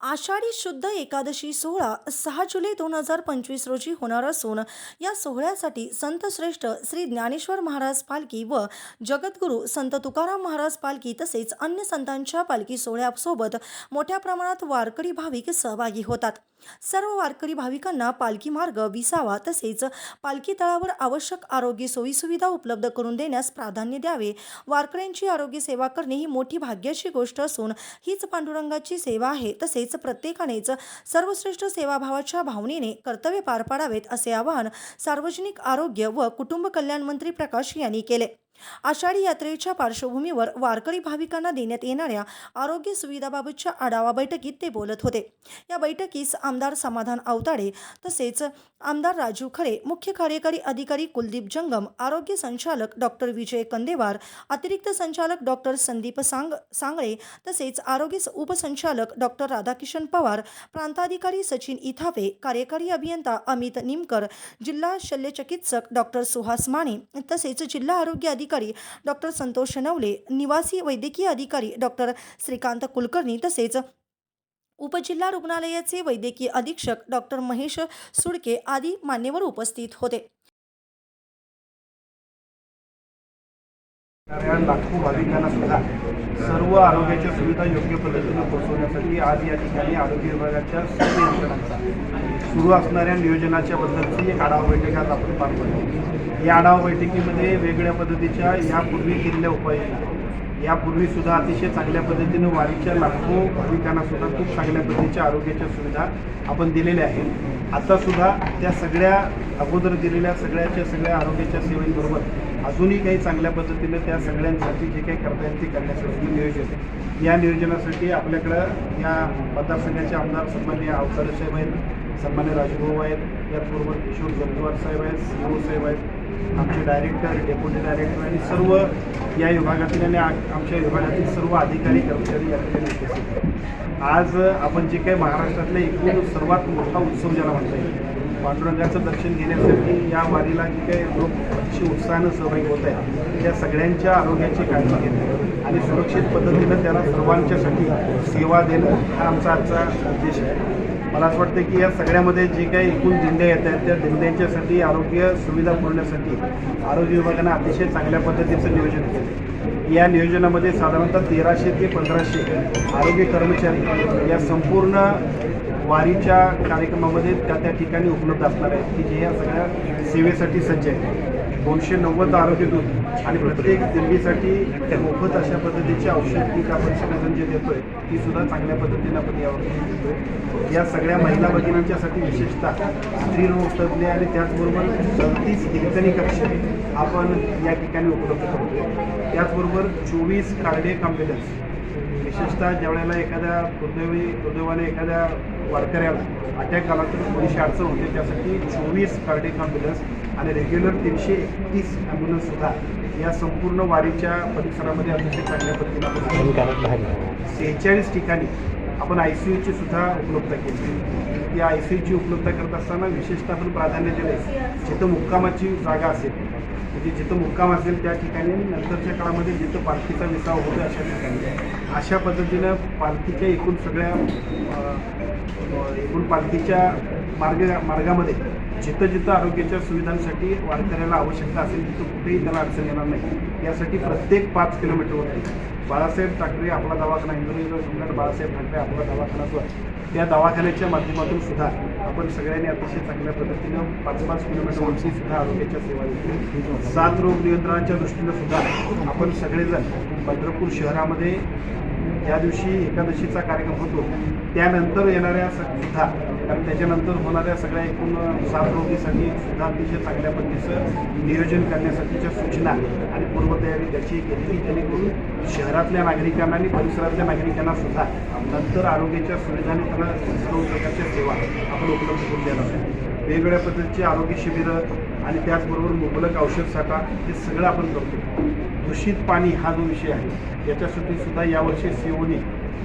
आषाढी शुद्ध एकादशी सोहळा सहा जुलै दोन हजार पंचवीस रोजी होणार असून या सोहळ्यासाठी संत श्रेष्ठ श्री ज्ञानेश्वर महाराज पालखी व जगद्गुरू संत तुकाराम महाराज पालखी तसेच अन्य संतांच्या पालखी सोहळ्यासोबत मोठ्या प्रमाणात वारकरी भाविक सहभागी होतात. सर्व वारकरी भाविकांना पालखी मार्ग विसावा तसेच पालखी तळावर आवश्यक आरोग्य सोयीसुविधा उपलब्ध करून देण्यास प्राधान्य द्यावे. वारकऱ्यांची आरोग्य सेवा करणे ही मोठी भाग्याची गोष्ट असून हीच पांडुरंगाची सेवा आहे तसेच प्रत्येकानेच सर्वश्रेष्ठ सेवाभावाच्या भावनेने कर्तव्य पार पाडावेत असे आवाहन सार्वजनिक आरोग्य व कुटुंब कल्याण मंत्री प्रकाश यांनी केले. आषाढी यात्रेच्या पार्श्वभूमीवर वारकरी भाविकांना देण्यात येणाऱ्या आरोग्य सुविधाबाबतच्या आढावा बैठकीत ते बोलत होते. या बैठकीस आमदार समाधान अवताडे तसेच आमदार राजू खरे मुख्य कार्यकारी अधिकारी कुलदीप जंगम आरोग्य संचालक डॉक्टर विजय कंदेवार अतिरिक्त संचालक डॉक्टर संदीप सांग सांगळे तसेच आरोग्य उपसंचालक डॉक्टर राधाकिशन पवार प्रांताधिकारी सचिन इथावे कार्यकारी अभियंता अमित निमकर जिल्हा शल्यचिकित्सक डॉक्टर सुहास माने तसेच जिल्हा आरोग्य अधिकारी डॉक्टर संतोष नवले निवासी वैद्यकीय अधिकारी डॉक्टर श्रीकांत कुलकर्णी तसेच उपजिल्हा रुग्णालयाचे वैद्यकीय अधीक्षक डॉक्टर महेश सुडके आदी मान्यवर उपस्थित होते. येणाऱ्या लाखो भाविकांना सुद्धा सर्व आरोग्याच्या सुविधा योग्य पद्धतीने पोहोचवण्यासाठी आज या ठिकाणी आरोग्य विभागाच्या सर्व यंत्रणांचा सुरू असणाऱ्या नियोजनाच्या बद्दलची एक आढावा बैठक आज आपण पार पडतो या आढावा बैठकीमध्ये वेगळ्या पद्धतीच्या यापूर्वी केलेल्या उपाययोजना यापूर्वी सुद्धा अतिशय चांगल्या पद्धतीनं वारीच्या लाखो भाविकांना सुद्धा खूप चांगल्या पद्धतीच्या आरोग्याच्या सुविधा आपण दिलेल्या आहेत. आता सुद्धा त्या सगळ्या अगोदर दिलेल्या सगळ्याच्या सगळ्या आरोग्याच्या सेवेबरोबर अजूनही काही चांगल्या पद्धतीने त्या सगळ्यांसाठी जे काही करता येईल ते करण्यासाठी नियोजन आहे. या नियोजनासाठी आपल्याकडं या मतदारसंघाचे आमदार सन्मान्य अवतारे साहेब आहेत सन्मान्य राजभाऊ आहेत याचबरोबर किशोर जगवार साहेब आहेत सी ओ साहेब आहेत आमचे डायरेक्टर डेप्युटी डायरेक्टर आणि सर्व या विभागातील आणि आ- आमच्या विभागातील सर्व अधिकारी कर्मचारी या ठिकाणी आज आपण जे काही महाराष्ट्रातले एकूण सर्वात मोठा उत्सव ज्याला म्हणता येईल पांडुरंगाचं दर्शन घेण्यासाठी या वारीला जे काही लोक अतिशय उत्साहानं सहभागी होत आहेत त्या सगळ्यांच्या आरोग्याची काळजी घेणं आणि सुरक्षित पद्धतीनं त्याला सर्वांच्यासाठी सेवा देणं हा आमचा आजचा उद्देश आहे. मला असं वाटतं की या सगळ्यामध्ये जे काही एकूण दिंड्या येत आहेत त्या दिंड्यांच्यासाठी आरोग्य सुविधा पुरवण्यासाठी आरोग्य विभागानं अतिशय चांगल्या पद्धतीचं नियोजन केलं या नियोजनामध्ये साधारणतः तेराशे ते पंधराशे आरोग्य कर्मचारी या संपूर्ण वारीच्या कार्यक्रमामध्ये त्या त्या ठिकाणी उपलब्ध असणार आहेत की जे या सगळ्या सेवेसाठी सज्ज आहेत. दोनशे नव्वद आरोग्य दूत आणि प्रत्येक दिल्लीसाठी मोफत अशा पद्धतीची औषध किट आपण सगळेजण जे देतोय ती सुद्धा चांगल्या पद्धतीने आपण यावर देतोय. या सगळ्या महिला भगिनींच्यासाठी विशेषतः स्त्रीरोग तज्ज्ञ आणि त्याचबरोबर सदतीस कीर्तनी कक्ष आपण या ठिकाणी उपलब्ध करतोय त्याचबरोबर चोवीस कार्डियक ॲम्ब्युलन्स विशेषतः ज्यावेळेला एखाद्या दुर्दैवी दुर्दैवाने एखाद्या वारकऱ्याला अटॅक आला तर थोडीशी अडचण होते. त्यासाठी चोवीस कार्डिक ॲम्ब्युलन्स आणि रेग्युलर तीनशे एकतीस ॲम्ब्युलन्ससुद्धा या संपूर्ण वारीच्या परिसरामध्ये अतिशय चांगल्या पद्धतीने सेहेचाळीस ठिकाणी आपण आय सी यूची सुद्धा उपलब्धता केली. ती आय सी यूची उपलब्धता करत असताना विशेषतः आपण प्राधान्य दिले. जिथं मुक्कामाची जागा असेल म्हणजे जिथं मुक्काम असेल त्या ठिकाणी आणि नंतरच्या काळामध्ये जिथं पालखीचा विसाव होतो अशा ठिकाणी. अशा पद्धतीनं पालखीच्या एकूण सगळ्या एकूण पालखीच्या मार्ग मार्गामध्ये जिथं जिथं आरोग्याच्या सुविधांसाठी वारकऱ्याला आवश्यकता असेल तिथं कुठेही त्याला अडचण येणार नाही. यासाठी प्रत्येक पाच किलोमीटरवरती बाळासाहेब ठाकरे आपला दवाखाना इंदोरीचा सम्राट बाळासाहेब ठाकरे आपला दवाखाना जो आहे त्या दवाखान्याच्या माध्यमातून सुद्धा आपण सगळ्यांनी अतिशय चांगल्या पद्धतीनं पाच पाच किलोमीटर उंची सुद्धा आरोग्याच्या सेवा देतो सात रोग नियंत्रणाच्या दृष्टीनं सुद्धा आपण सगळेजण पंढरपूर शहरामध्ये ज्या दिवशी एकादशीचा कार्यक्रम होतो त्यानंतर येणाऱ्या सुद्धा कारण त्याच्यानंतर होणाऱ्या सगळ्या एकूण सात रोगीसाठी सुद्धा अतिशय चांगल्या पद्धतीचं नियोजन करण्यासाठीच्या सूचना आणि पूर्वतयारी त्याची केली जेणेकरून शहरातल्या नागरिकांना आणि परिसरातल्या नागरिकांना सुद्धा नंतर आरोग्याच्या सुविधा आणि त्यांना सर्व प्रकारच्या सेवा आपण उपलब्ध करून देणार आहोत. वेगवेगळ्या पद्धतीचे आरोग्य शिबिरं आणि त्याचबरोबर मुबलक औषध साठा हे सगळं आपण करतो. दूषित पाणी हा जो विषय आहे याच्यासाठी सुद्धा यावर्षी सीओने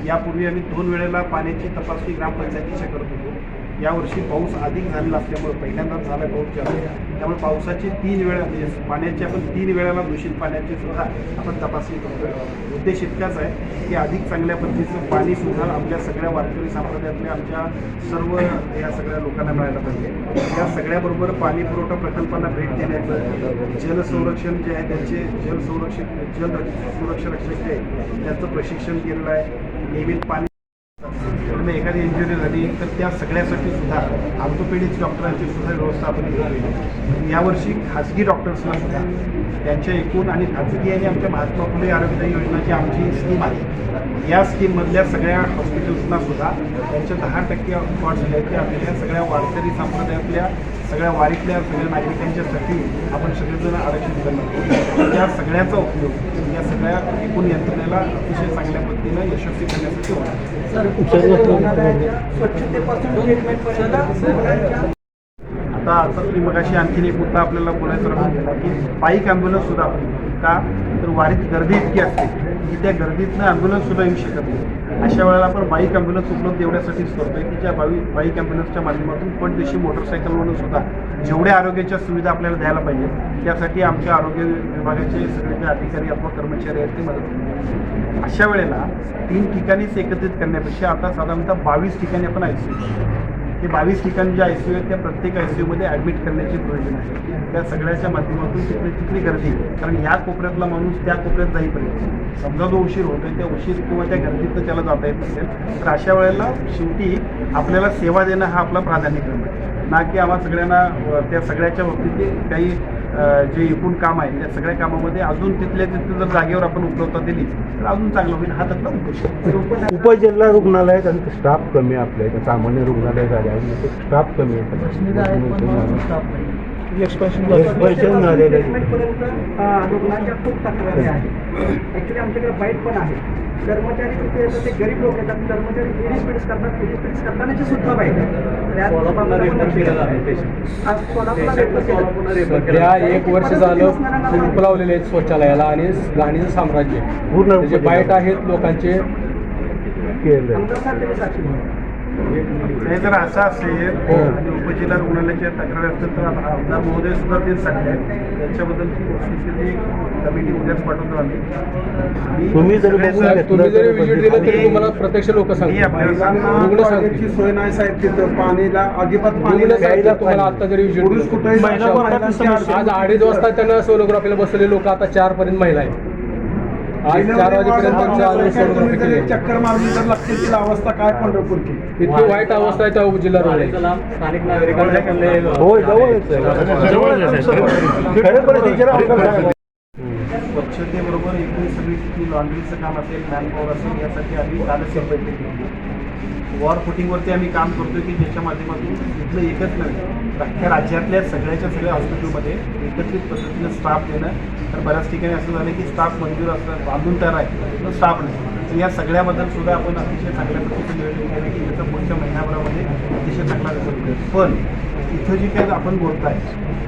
यापूर्वी आम्ही दोन वेळेला पाण्याची तपासणी ग्रामपंचायतीच्या करत होतो. यावर्षी पाऊस अधिक झालेला असल्यामुळे पहिल्यांदाच झाला पाऊस जास्त. त्यामुळे पावसाची तीन वेळा म्हणजे पाण्याची आपण तीन वेळेला दूषित पाण्याची सुद्धा आपण तपासणी करतो उद्देश इतकाच आहे की अधिक चांगल्या पद्धतीचं पाणी सुद्धा आपल्या सगळ्या वारकरी संप्रदायातल्या आमच्या सर्व या सगळ्या लोकांना मिळायला पाहिजे. या सगळ्याबरोबर पाणी पुरवठा प्रकल्पांना भेट देण्याचं जल संरक्षण जे आहे त्यांचे जल संरक्षण जल सुरक्षा रक्षक जे आहे त्यांचं प्रशिक्षण केलेलं आहे. नियमित पाणी मग एखादी इंजुरी झाली तर त्या सगळ्यासाठी सुद्धा ऑर्थोपेडिक्स डॉक्टरांची सुद्धा व्यवस्था आपण केली यावर्षी खाजगी डॉक्टर्सना सुद्धा त्यांच्या एकूण आणि खाजगी आणि आमच्या महात्मा फुले आरोग्य योजनाची आमची स्कीम आहे. या स्कीममधल्या सगळ्या हॉस्पिटल्सना सुद्धा त्यांच्या दहा टक्के वाढ झाले आहेत ते आपल्या सगळ्या वारकरी संप्रदायातल्या सगळ्या वारीतल्या सगळ्या नागरिकांच्यासाठी आपण सगळेजण आरक्षण करणार त्या सगळ्याचा उपयोग या सगळ्या एकूण यंत्रणेला अतिशय चांगल्या पद्धतीनं यशस्वी करण्यासाठी होणार आता आता तुम्ही मगाशी आणखीन एक मुद्दा आपल्याला बोलायचा राहून गेला की बाईक ॲम्ब्युलन्स सुद्धा आपण का? तर वारीत गर्दी इतकी असते की त्या गर्दीतनं ॲम्ब्युलन्स सुद्धा येऊ शकत नाही. अशा वेळेला आपण बाईक ॲम्ब्युलन्स उपलब्ध एवढ्यासाठीच करतोय की ज्या बावी बाईक ॲम्ब्युलन्सच्या माध्यमातून पण तशी मोटरसायकलवरून सुद्धा जेवढ्या आरोग्याच्या सुविधा आपल्याला द्यायला पाहिजे त्यासाठी आमच्या आरोग्य विभागाचे सगळे जे अधिकारी अथवा कर्मचारी आहेत ते मदत अशा वेळेला तीन ठिकाणीच एकत्रित करण्यापेक्षा आता साधारणतः बावीस ठिकाणी आपण आय हे बावीस ठिकाणी जे आय सी यू आहेत त्या प्रत्येक आय सी यूमध्ये ॲडमिट करण्याचे प्रयोजन आहे. त्या सगळ्याच्या माध्यमातून तिथली तिथली गर्दी. कारण ह्या कोपऱ्यातला माणूस त्या कोपऱ्यात जाईपर्यंत. समजा जो उशीर होतोय त्या उशीर किंवा त्या गर्दीत त्याला जाता येत नसेल. तर अशा वेळेला शेवटी आपल्याला सेवा देणं हा आपला प्राधान्यक्रम आहे. ना की आम्हा सगळ्यांना त्या सगळ्याच्या बाबतीत काही जे एकूण काम आहे त्या सगळ्या कामामध्ये अजून तिथल्या तिथे जर जागेवर आपण उपलब्धता दिली तर अजून चांगलं होईल. हा त्यातला उद्देश आहे. उपजिल्हा रुग्णालयात आणि स्टाफ कमी आहे आपल्या इथं. सामान्य रुग्णालय झाले आणि स्टाफ कमी आहे. आहे. रुग्णांच्या खूप तक्रारी आहेत. ॲक्च्युली आमच्याकडे बाईट पण आहे. कर्मचारी किती येतात ते गरीब लोक येतात. कर्मचारी करतात करतानाची सुद्धा बाईट आहे. एक वर्ष झालं लावलेले आहेत शौचालयाला आणि घाणीचं साम्राज्य. पूर्ण बाईट आहेत लोकांचे. केलं नाही जर असं असेल आणि उपजिल्हा रुग्णालयाच्या तक्रारी असतील तर आमदार महोदय सुद्धा तेच सांगले त्याच्याबद्दलची वस्तुस्थिती कमिटी उद्याच पाठवतो आम्ही. तुम्ही जर सगळे बघून सर- घेतलं तुम्ही जरी तर विजिट दिलं तरी तुम्हाला प्रत्यक्ष लोक सांगतील. सोय नाही साहेब तिथं. पाणीला अजिबात पाणी. सांगतील तुम्हाला आता जरी विजिट पुरुष समस्या. आज अडीच वाजता त्यांना सोनोग्राफीला बसलेले लोक आता चार पर्यंत महिला आहेत. आज चार वाजेपर्यंत केली. चक्कर मारून तिला अवस्था काय पंढरपूरची इतकी वाईट अवस्था आहे त्या जिल्हा रुग्णालयाची होय जवळच आहे. खरं परिस्थितीला अवघड आहे. स्वच्छतेबरोबर एकूण सगळी तिथली लॉन्ड्रीचं काम असेल मॅनपॉवर असेल यासाठी आम्ही कालच एक बैठक घेतली. वॉर फुटिंगवरती आम्ही काम करतोय की ज्याच्या माध्यमातून इथलं एकच नव्हे अख्ख्या राज्यातल्या सगळ्याच्या सगळ्या हॉस्पिटलमध्ये एकत्रित पद्धतीनं स्टाफ देणं. तर बऱ्याच ठिकाणी असं झालं की स्टाफ मंजूर असतात बांधून तयार आहे पण स्टाफ नाही. तर या सगळ्याबद्दल सुद्धा आपण अतिशय चांगल्या पद्धतीने नियोजन केलं की याचा पुढच्या महिन्याभरामध्ये अतिशय चांगला रिझल्ट मिळेल. पण इथं जी काही आपण बोलताय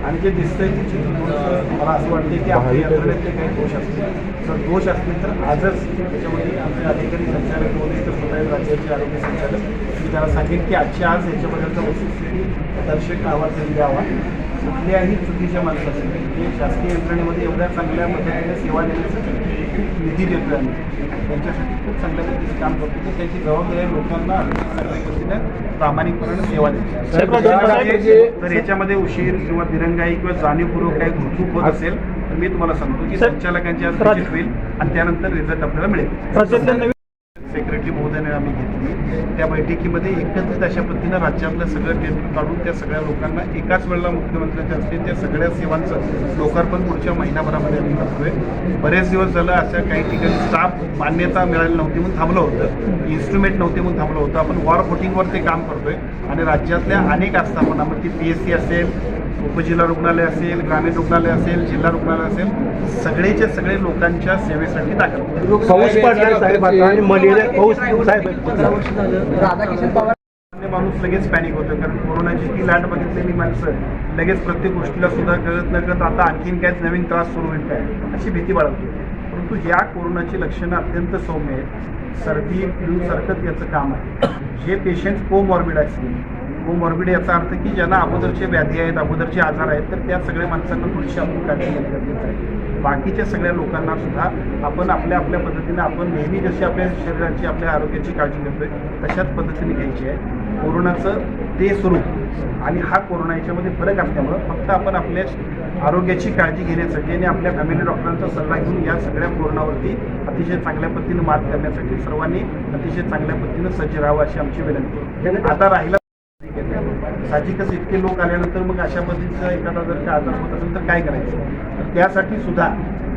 आणि जे दिसतंय की चित्र मला असं वाटतं की आपल्या यंत्रणेतले काही दोष असतील. जर दोष असतील तर आजच त्याच्यामध्ये आमचे अधिकारी संचालक होते तर स्वतः राज्याचे आरोग्य संचालक मी त्याला सांगेन की आजच्या आज याच्याबद्दलचा वस्तुस्थिती दर्शक अहवाल त्यांनी द्यावा. कुठल्याही चुकीच्या माणसासाठी जे शासकीय यंत्रणेमध्ये एवढ्या चांगल्या पद्धतीने सेवा देण्यासाठी खूप निधी देतो आम्ही. त्यांच्यासाठी खूप चांगल्या पद्धतीने काम करतो की त्यांची जबाबदारी आहे लोकांना चांगल्या पद्धतीने प्रामाणिकपणाने सेवा देते तर याच्यामध्ये उशीर किंवा दिरंगाई किंवा जाणीवपूर्वक काही चूक होत असेल तर मी तुम्हाला सांगतो की संचालकांची होईल आणि त्यानंतर रिझल्ट आपल्याला मिळेल. सेक्रेटरी महोदयाने आम्ही घेतली. त्या बैठकीमध्ये एकत्रित अशा पद्धतीनं राज्यातलं सगळं टेंडर काढून त्या सगळ्या लोकांना एकाच वेळेला मुख्यमंत्र्यांच्या हस्ते त्या सगळ्या सेवांचं लोकार्पण पुढच्या महिनाभरामध्ये आम्ही करतोय. बरेच दिवस झालं अशा काही ठिकाणी स्टाफ मान्यता मिळाली नव्हती म्हणून थांबलं होतं. इन्स्ट्रुमेंट नव्हते म्हणून थांबलं होतं. आपण वॉर फुटिंगवर ते काम करतोय. आणि राज्यातल्या अनेक आस्थापना म्हणजे पी एस सी असेल उपजिल्हा रुग्णालय असेल ग्रामीण रुग्णालय असेल जिल्हा रुग्णालय असेल सगळेचे सगळे लोकांच्या सेवेसाठी दाखल. पाऊस पडलाय साहेब आणि मलेरिया पाऊस साहेब सामान्य माणूस लगेच पॅनिक होतं कारण कोरोनाची ती लाट बघितलेली माणसं लगेच प्रत्येक गोष्टीला सुद्धा कळत न कळत आता आणखीन काय नवीन त्रास सुरू होईल काय अशी भीती बाळगते. परंतु या कोरोनाची लक्षणं अत्यंत सौम्य आहेत. सर्दी फ्लू सारखंच याचं काम आहे. जे पेशंट कोमॉर्बिड असतील कोमॉर्बिड याचा अर्थ की ज्यांना अगोदरचे व्याधी आहेत अगोदरचे आजार आहेत तर त्या सगळ्या माणसांना थोडीशी आपण काळजी घेणं गरजेचं आहे. बाकीच्या सगळ्या लोकांना सुद्धा आपण आपल्या आपल्या पद्धतीने आपण नेहमी जशी आपल्या शरीराची आपल्या आरोग्याची काळजी घेतोय तशाच पद्धतीने घ्यायची आहे. कोरोनाचं ते स्वरूप आणि हा कोरोना याच्यामध्ये फरक असल्यामुळं फक्त आपण आपल्या आरोग्याची काळजी घेण्यासाठी आणि आपल्या फॅमिली डॉक्टरांचा सल्ला घेऊन या सगळ्या कोरोनावरती अतिशय चांगल्या पद्धतीनं मात करण्यासाठी सर्वांनी अतिशय चांगल्या पद्धतीनं सज्ज राहावं अशी आमची विनंती आता राहिला साहजिकच इतके लोक आल्यानंतर मग अशा पद्धतीचा एखादा जर का आजार होत असेल तर काय करायचं? तर त्यासाठी सुद्धा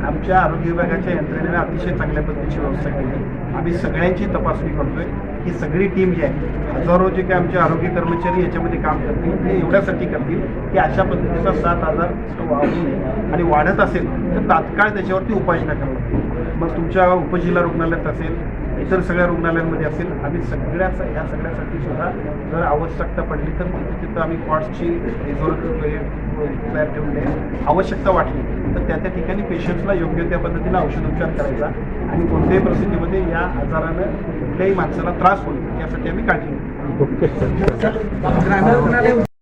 आमच्या आरोग्य विभागाच्या यंत्रणेने अतिशय चांगल्या पद्धतीची व्यवस्था केली. आम्ही सगळ्यांची तपासणी करतोय ही सगळी टीम जी आहे हजारो जे काही आमचे आरोग्य कर्मचारी याच्यामध्ये काम करतील ते एवढ्यासाठी करतील की अशा पद्धतीचा सात आजार वाढू नये आणि वाढत असेल तर तात्काळ त्याच्यावरती उपाययोजना करावी मग तुमच्या उपजिल्हा रुग्णालयात असेल इतर सगळ्या रुग्णालयांमध्ये असेल आम्ही सगळ्याच ह्या सगळ्यासाठी सुद्धा जर आवश्यकता पडली तर तिथे तिथं आम्ही कॉट्सची रिझॉर्ट तयार ठेवले आवश्यकता वाटली तर त्या त्या ठिकाणी पेशंट्सला योग्य त्या पद्धतीनं औषधोपचार करायचा. आणि कोणत्याही परिस्थितीमध्ये या आजारानं कुठल्याही माणसाला त्रास होईल यासाठी आम्ही काळजी घेतो